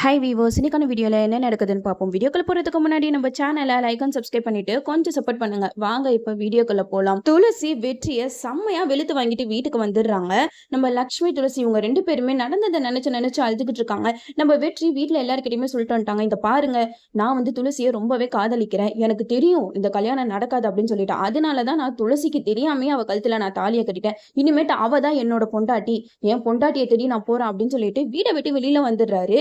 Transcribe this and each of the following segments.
High வீவோஸ் இன்னைக்கான வீடியோவில் என்ன நடக்குதுன்னு பார்ப்போம். வீடியோக்கள் போகிறதுக்கு முன்னாடி நம்ம சேனலை லைக் அண்ட் சப்ஸ்கிரைப் பண்ணிட்டு கொஞ்சம் சப்போர்ட் பண்ணுங்க. வாங்க இப்போ வீடியோக்குள்ள போகலாம் துளசி வெற்றியை செம்மையாக வெளுத்து வாங்கிட்டு வீட்டுக்கு வந்துடுறாங்க. நம்ம லக்ஷ்மி துளசி இவங்க ரெண்டு பேருமே நடந்ததை நினச்சி நினச்சி அழுதுகிட்டு இருக்காங்க. நம்ம வெற்றி வீட்டில் எல்லாருக்கிட்டையுமே சொல்லிட்டு வந்துட்டாங்க. இந்த பாருங்க நான் வந்து துளசியை ரொம்பவே காதலிக்கிறேன். எனக்கு தெரியும் இந்த கல்யாணம் நடக்காது அப்படின்னு சொல்லிட்டு. அதனால தான் நான் துளசிக்கு தெரியாமே அவள் கழுத்தில் நான் தாலியை கட்டிட்டேன். இனிமேட்டு அவள் தான் என்னோட பொண்டாட்டி. என் பொண்டாட்டியை தேடி நான் போகிறேன் அப்படின்னு சொல்லிட்டு வீடை விட்டு வெளியில் வந்துடுறாரு.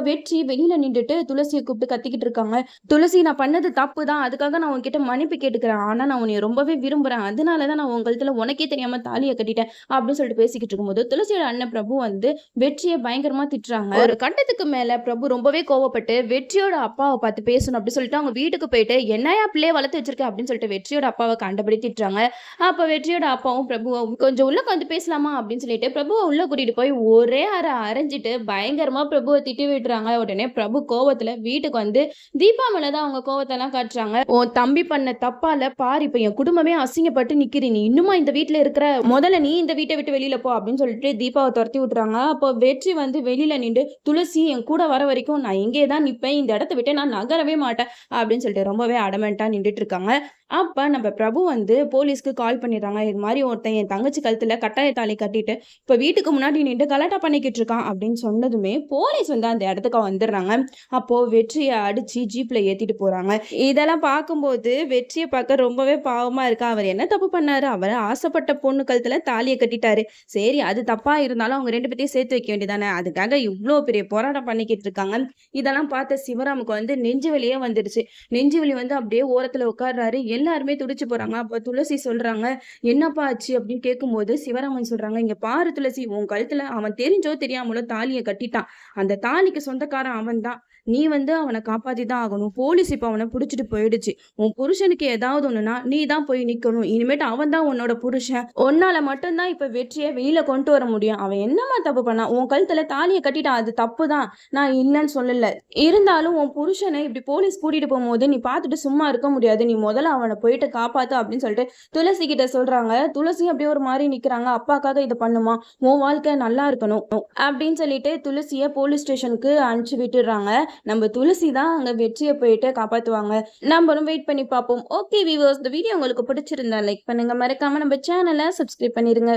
வெற்றி வெளியில நின்றுட்டு துளசியை கூப்பிட்டு கத்திக்கிட்டு இருக்காங்க. துளசி நான் பண்ணது தப்பு தான் அதுக்காக நான் உன்கிட்ட மன்னிப்பு கேட்டுக்கிறேன். ஆனா நான் உன்னை ரொம்பவே விரும்புறேன். அதனாலதான் நான் உங்கள்கிட்ட உனக்கே தெரியாம தாலியை கட்டிட்டேன் அப்படின்னு சொல்லிட்டு பேசிக்கிட்டு இருக்கும்போது துளசியோட அண்ணன் பிரபு வந்து வெற்றியை பயங்கரமா திட்டுறாங்க. ஒரு கட்டத்துக்கு மேல பிரபு ரொம்பவே கோவப்பட்டு வெற்றியோட அப்பாவை பார்த்து பேசணும் அப்படின்னு சொல்லிட்டு அவங்க வீட்டுக்கு போயிட்டு என்னையா பிள்ளைய வளர்த்து வச்சிருக்க? அப்படின்னு சொல்லிட்டு வெற்றியோட அப்பாவை கண்டபடி திட்டுறாங்க. அப்ப வெற்றியோட அப்பாவும் பிரபுவும் கொஞ்சம் உள்ள வந்து பேசலாமா? அப்படின்னு சொல்லிட்டு பிரபுவை உள்ள கூட்டிட்டு போய் ஒரே அரை அரைஞ்சிட்டு பயங்கரமா பிரபுவை திட்டி விட்டுறாங்க உடனே பிரபு கோவத்துல வீட்டுக்கு வந்து தீபா மேலதான் அவங்க கோவத்தெல்லாம் காட்டுறாங்க. உன் தம்பி பண்ண தப்பால பாரு இப்ப என் குடும்பமே அசிங்கப்பட்டு நிக்கிறீ நீ இன்னுமா இந்த வீட்டுல இருக்கிற? முதல்ல நீ இந்த வீட்டை விட்டு வெளியில போ அப்படின்னு சொல்லிட்டு தீபாவை துரத்தி விட்டுறாங்க. அப்போ வெற்றி வந்து வெளியில நின்று துளசி என் கூட வர வரைக்கும் நான் இங்கே தான் நிப்பேன். இந்த இடத்த விட்டு நான் நகரவே மாட்டேன். அப்படின்னு சொல்லிட்டு ரொம்பவே அடமெண்டா நின்றுட்டு இருக்காங்க. அப்போ நம்ம பிரபு வந்து போலீஸ்க்கு கால் பண்ணிடுறாங்க. இது மாதிரி ஒருத்தன் என் தங்கச்சி கழுத்தில் கட்டாய தாலி கட்டிட்டு இப்போ வீட்டுக்கு முன்னாடி நின்று கலாட்டா பண்ணிக்கிட்டு இருக்கான் அப்படின்னு சொன்னதுமே போலீஸ் வந்து அந்த இடத்துக்கு வந்துடுறாங்க. அப்போது வெற்றியை அடித்து ஜீப்பில் ஏற்றிட்டு போகிறாங்க இதெல்லாம் பார்க்கும்போது வெற்றியை பார்க்க ரொம்பவே பாவமாக இருக்கா? அவர் என்ன தப்பு பண்ணார்? அவர் ஆசைப்பட்ட பொண்ணு கழுத்தில் தாலியை கட்டிட்டாரு. சரி அது தப்பாக இருந்தாலும் அவங்க ரெண்டு பேர்த்தையும் சேர்த்து வைக்க வேண்டியதானே? அதுக்காக இவ்வளோ பெரிய போராட்டம் பண்ணிக்கிட்டு இருக்காங்க. இதெல்லாம் பார்த்த சிவராமுக்கு வந்து நெஞ்சு வலியே வந்துடுச்சு. நெஞ்சு வலி வந்து அப்படியே ஓரத்தில் உட்கார்றாரு. எல்லாருமே துடிச்சு போறாங்க. அப்ப துளசி சொல்றாங்க என்னப்பா ஆச்சு? அப்படின்னு கேட்கும்போது சிவராமன் சொல்றாங்க இங்க பாரு துளசி உன் கழுத்துல அவன் தெரிஞ்சோ தெரியாமலோ தாலியை கட்டிட்டான். அந்த தாலிக்கு சொந்தக்காரன் அவன் தான் நீ வந்து அவனை காப்பாத்தி தான் ஆகணும். போலீஸ் இப்ப அவனை புடிச்சிட்டு போயிடுச்சு. உன் புருஷனுக்கு ஏதாவது ஒண்ணுனா நீ தான் போய் நிக்கணும். இனிமேட்டு அவன் தான் உன்னோட புருஷன். உன்னால மட்டும்தான் இப்ப வெற்றியை வெயில கொண்டு வர முடியும். அவன் என்னமா தப்பு பண்ணா? உன் கழுத்துல தாலியை கட்டிட்டான். அது தப்பு தான் நான் இல்லைன்னு சொல்லல. இருந்தாலும் உன் புருஷனை இப்படி போலீஸ் கூட்டிட்டு போகும்போது நீ பார்த்துட்டு சும்மா இருக்க முடியாது. நீ முதல்ல அவனை போயிட்டு காப்பாத்து அப்படின்னு சொல்லிட்டு துளசி கிட்ட சொல்றாங்க. துளசி அப்படியே ஒரு மாதிரி நிக்கிறாங்க. அப்பாக்காக இதை பண்ணுமா? உன் வாழ்க்கை நல்லா இருக்கணும் அப்படின்னு சொல்லிட்டு துளசிய போலீஸ் ஸ்டேஷனுக்கு அனுப்பிச்சு விட்டுடுறாங்க. நம்ம துளசி தான் அங்க வெற்றியை போயிட்டு காப்பாத்துவாங்க. நம்மளும் வெயிட் பண்ணி பார்ப்போம். ஓகே வியூவர்ஸ் இந்த வீடியோ உங்களுக்கு பிடிச்சிருந்தா லைக் பண்ணுங்க. மறக்காம நம்ம சேனலை சப்ஸ்கிரைப் பண்ணிருங்க.